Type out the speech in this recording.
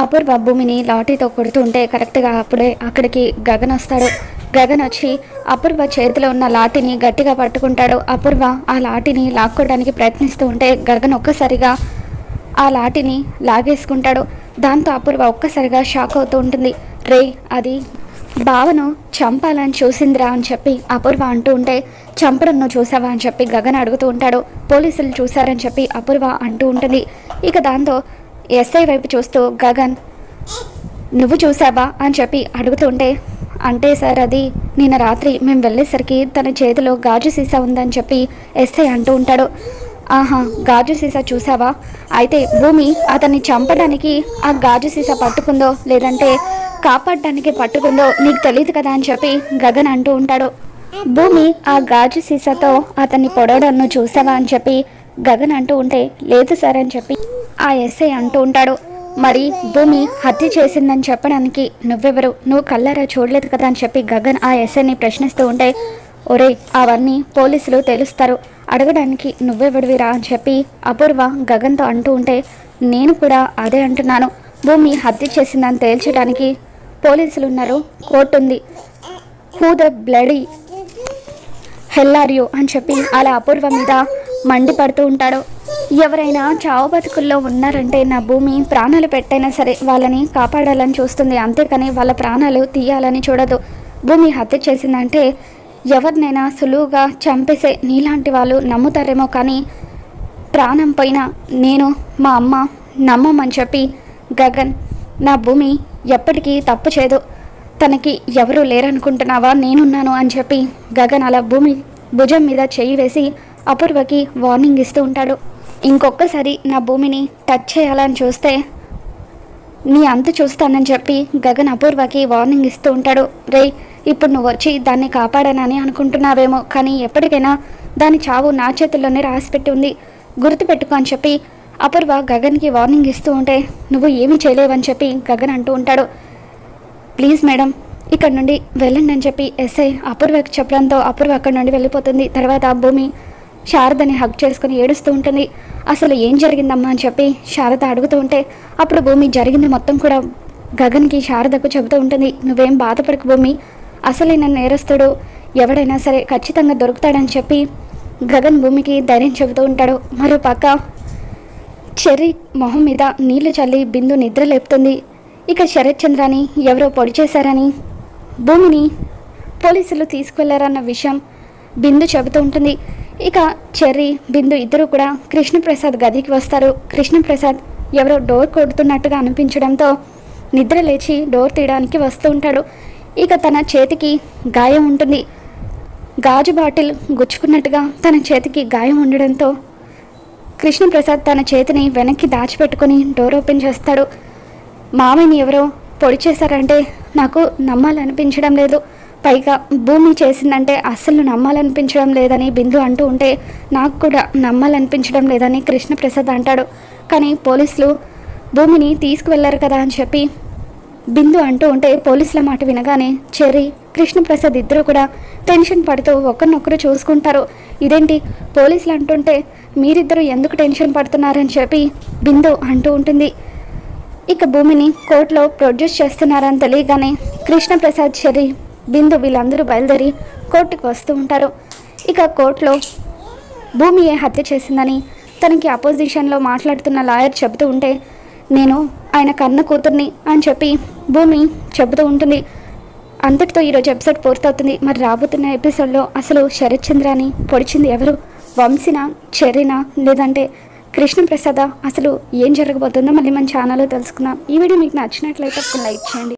అపూర్వ భూమిని లాఠీతో కొడుతుంటే కరెక్ట్గా అప్పుడే అక్కడికి గగన్ వస్తాడు. గగన్ వచ్చి అపూర్వ చేతిలో ఉన్న లాఠీని గట్టిగా పట్టుకుంటాడు. అపూర్వ ఆ లాఠీని లాక్కోవడానికి ప్రయత్నిస్తూ ఉంటే గగన్ ఒక్కసారిగా ఆ లాఠీని లాగేసుకుంటాడు. దాంతో అపూర్వ ఒక్కసారిగా షాక్ అవుతూ ఉంటుంది. రే అది బావను చంపాలని చూసిందిరా అని చెప్పి అపూర్వ అంటూ ఉంటే చంపడం నువ్వు చూసావా అని చెప్పి గగన్ అడుగుతూ ఉంటాడు. పోలీసులు చూశారని చెప్పి అపూర్వ అంటూ ఉంటుంది. ఇక దాంతో ఎస్ఐ వైపు చూస్తూ గగన్ నువ్వు చూసావా అని చెప్పి అడుగుతుంటే అంటే సార్ అది నిన్న రాత్రి మేము వెళ్ళేసరికి తన చేతిలో గాజు సీసా ఉందని చెప్పి ఎస్ఐ అంటూ ఉంటాడు. ఆహా గాజు సీసా చూసావా అయితే భూమి అతన్ని చంపడానికి ఆ గాజు సీసా పట్టుకుందో లేదంటే కాపాడడానికి పట్టుకుందో నీకు తెలియదు కదా? అని చెప్పి గగన్ అంటూ ఉంటాడు. భూమి ఆ గాజు సీసాతో అతన్ని పొడవడం చూసావా అని చెప్పి గగన్ అంటూ ఉంటే లేదు సార్ అని చెప్పి ఆ ఎస్ఐ అంటూ ఉంటాడు. మరి భూమి హత్య చేసిందని చెప్పడానికి నువ్వెవరు? నువ్వు కల్లారా చూడలేదు కదా అని చెప్పి గగన్ ఆ ఎస్ఐని ప్రశ్నిస్తూ ఉంటే ఒరే అవన్నీ పోలీసులు తెలుస్తారు. అడగడానికి నువ్వెవడివిరా? అని చెప్పి అపూర్వ గగన్తో అంటూ ఉంటే నేను కూడా అదే అంటున్నాను. భూమి హత్య చేసిందని తేల్చడానికి పోలీసులు ఉన్నారు కోర్టు ఉంది హూ ద బ్లడీ హెల్లారియో అని చెప్పి అలా అపూర్వ మీద మండిపడుతూ ఉంటాడు. ఎవరైనా చావు బతుకుల్లో ఉన్నారంటే నా భూమి ప్రాణాలు పెట్టైనా సరే వాళ్ళని కాపాడాలని చూస్తుంది. అంతేకాని వాళ్ళ ప్రాణాలు తీయాలని చూడదు. భూమి హత్య చేసిందంటే ఎవరినైనా సులువుగా చంపేసే నీలాంటి వాళ్ళు నమ్ముతారేమో కానీ ప్రాణం పైన నేను మా అమ్మ నమ్మమని చెప్పి గగన్ నా భూమి ఎప్పటికీ తప్పు చేయదు. తనకి ఎవరు లేరనుకుంటున్నావా? నేనున్నాను అని చెప్పి గగన్ అలా భూమి భుజం మీద చేయి వేసి అపూర్వకి వార్నింగ్ ఇస్తూ ఉంటాడు. ఇంకొకసారి నా భూమిని టచ్ చేయాలని చూస్తే నీ అంత చూస్తానని చెప్పి గగన్ అపూర్వకి వార్నింగ్ ఇస్తూ ఉంటాడు. రే ఇప్పుడు నువ్వు వచ్చి దాన్ని కాపాడానని అనుకుంటున్నావేమో కానీ ఎప్పటికైనా దాని చావు నా చేతుల్లోనే రాసిపెట్టి ఉంది. గుర్తుపెట్టుకో అని చెప్పి అపూర్వ గగన్కి వార్నింగ్ ఇస్తూ ఉంటే నువ్వు ఏమీ చేయలేవని చెప్పి గగన్ అంటూ ఉంటాడు. ప్లీజ్ మేడం ఇక్కడ నుండి వెళ్ళండి అని చెప్పి ఎస్ఐ అపూర్వకి చెప్పడంతో అపూర్వ అక్కడ నుండి వెళ్ళిపోతుంది. తర్వాత భూమి శారదని హక్ చేసుకుని ఏడుస్తూ ఉంటుంది. అసలు ఏం జరిగిందమ్మా అని చెప్పి శారద అడుగుతూ ఉంటే అప్పుడు భూమి జరిగింది మొత్తం కూడా గగన్కి శారదకు చెబుతూ ఉంటుంది. నువ్వేం బాధపడకు భూమి. అసలైన నేరస్తుడు. ఎవడైనా సరే ఖచ్చితంగా దొరుకుతాడని చెప్పి గగన్ భూమికి ధైర్యం చెబుతూ ఉంటాడు. మరో పక్క చెర్రీ మొహం మీద నీళ్ళు చల్లి బిందు నిద్ర లేపుతుంది. ఇక శరత్చంద్రాని ఎవరో పొడి చేశారని భూమిని పోలీసులు తీసుకువెళ్ళారన్న విషయం బిందు చెబుతూ ఉంటుంది. ఇక చెర్రీ బిందు ఇద్దరు కూడా కృష్ణప్రసాద్ గదికి వస్తారు. కృష్ణప్రసాద్ ఎవరో డోర్ కొడుతున్నట్టుగా అనిపించడంతో నిద్ర లేచి డోర్ తీయడానికి వస్తూ ఉంటాడు. ఇక తన చేతికి గాయం ఉంటుంది. గాజు బాటిల్ గుచ్చుకున్నట్టుగా తన చేతికి గాయం ఉండడంతో కృష్ణప్రసాద్ తన చేతిని వెనక్కి దాచిపెట్టుకొని డోర్ ఓపెన్ చేస్తాడు. మామయ్యని ఎవరో పొడి చేశారంటే నాకు నమ్మాలనిపించడం లేదు. పైగా భూమి చేసిందంటే అస్సలు నమ్మాలనిపించడం లేదని బిందు అంటూ ఉంటే నాకు కూడా నమ్మాలనిపించడం లేదని కృష్ణప్రసాద్ అంటాడు. కానీ పోలీసులు భూమిని తీసుకువెళ్ళారు కదా అని చెప్పి బిందు అంటూ ఉంటే పోలీసుల మాట వినగానే చెర్రీ కృష్ణప్రసాద్ ఇద్దరు కూడా టెన్షన్ పడుతూ ఒకరినొకరు చూసుకుంటారు. ఇదేంటి? పోలీసులు అంటుంటే మీరిద్దరూ ఎందుకు టెన్షన్ పడుతున్నారని చెప్పి బిందు అంటూ ఉంటుంది. ఇక భూమిని కోర్టులో ప్రొడ్యూస్ చేస్తున్నారని తెలియగానే కృష్ణప్రసాద్ చెర్రీ బిందు వీళ్ళందరూ బయలుదేరి కోర్టుకు వస్తూ ఉంటారు. ఇక కోర్టులో భూమియే హత్య చేసిందని తనకి అపోజిషన్లో మాట్లాడుతున్న లాయర్ చెబుతూ ఉంటే నేను ఆయన కన్న కూతుర్ని అని చెప్పి భూమి చెబుతూ ఉంటుంది. అంతటితో ఈరోజు ఎపిసోడ్ పూర్తవుతుంది. మరి రాబోతున్న ఎపిసోడ్లో అసలు శరత్ చంద్రాని పొడిచింది ఎవరు? వంశీనా చెర్రీనా? లేదంటే కృష్ణప్రసాద? అసలు ఏం జరగబోతుందో మళ్ళీ మన ఛానల్లో తెలుసుకుందాం. ఈ వీడియో మీకు నచ్చినట్లయితే లైక్ చేయండి.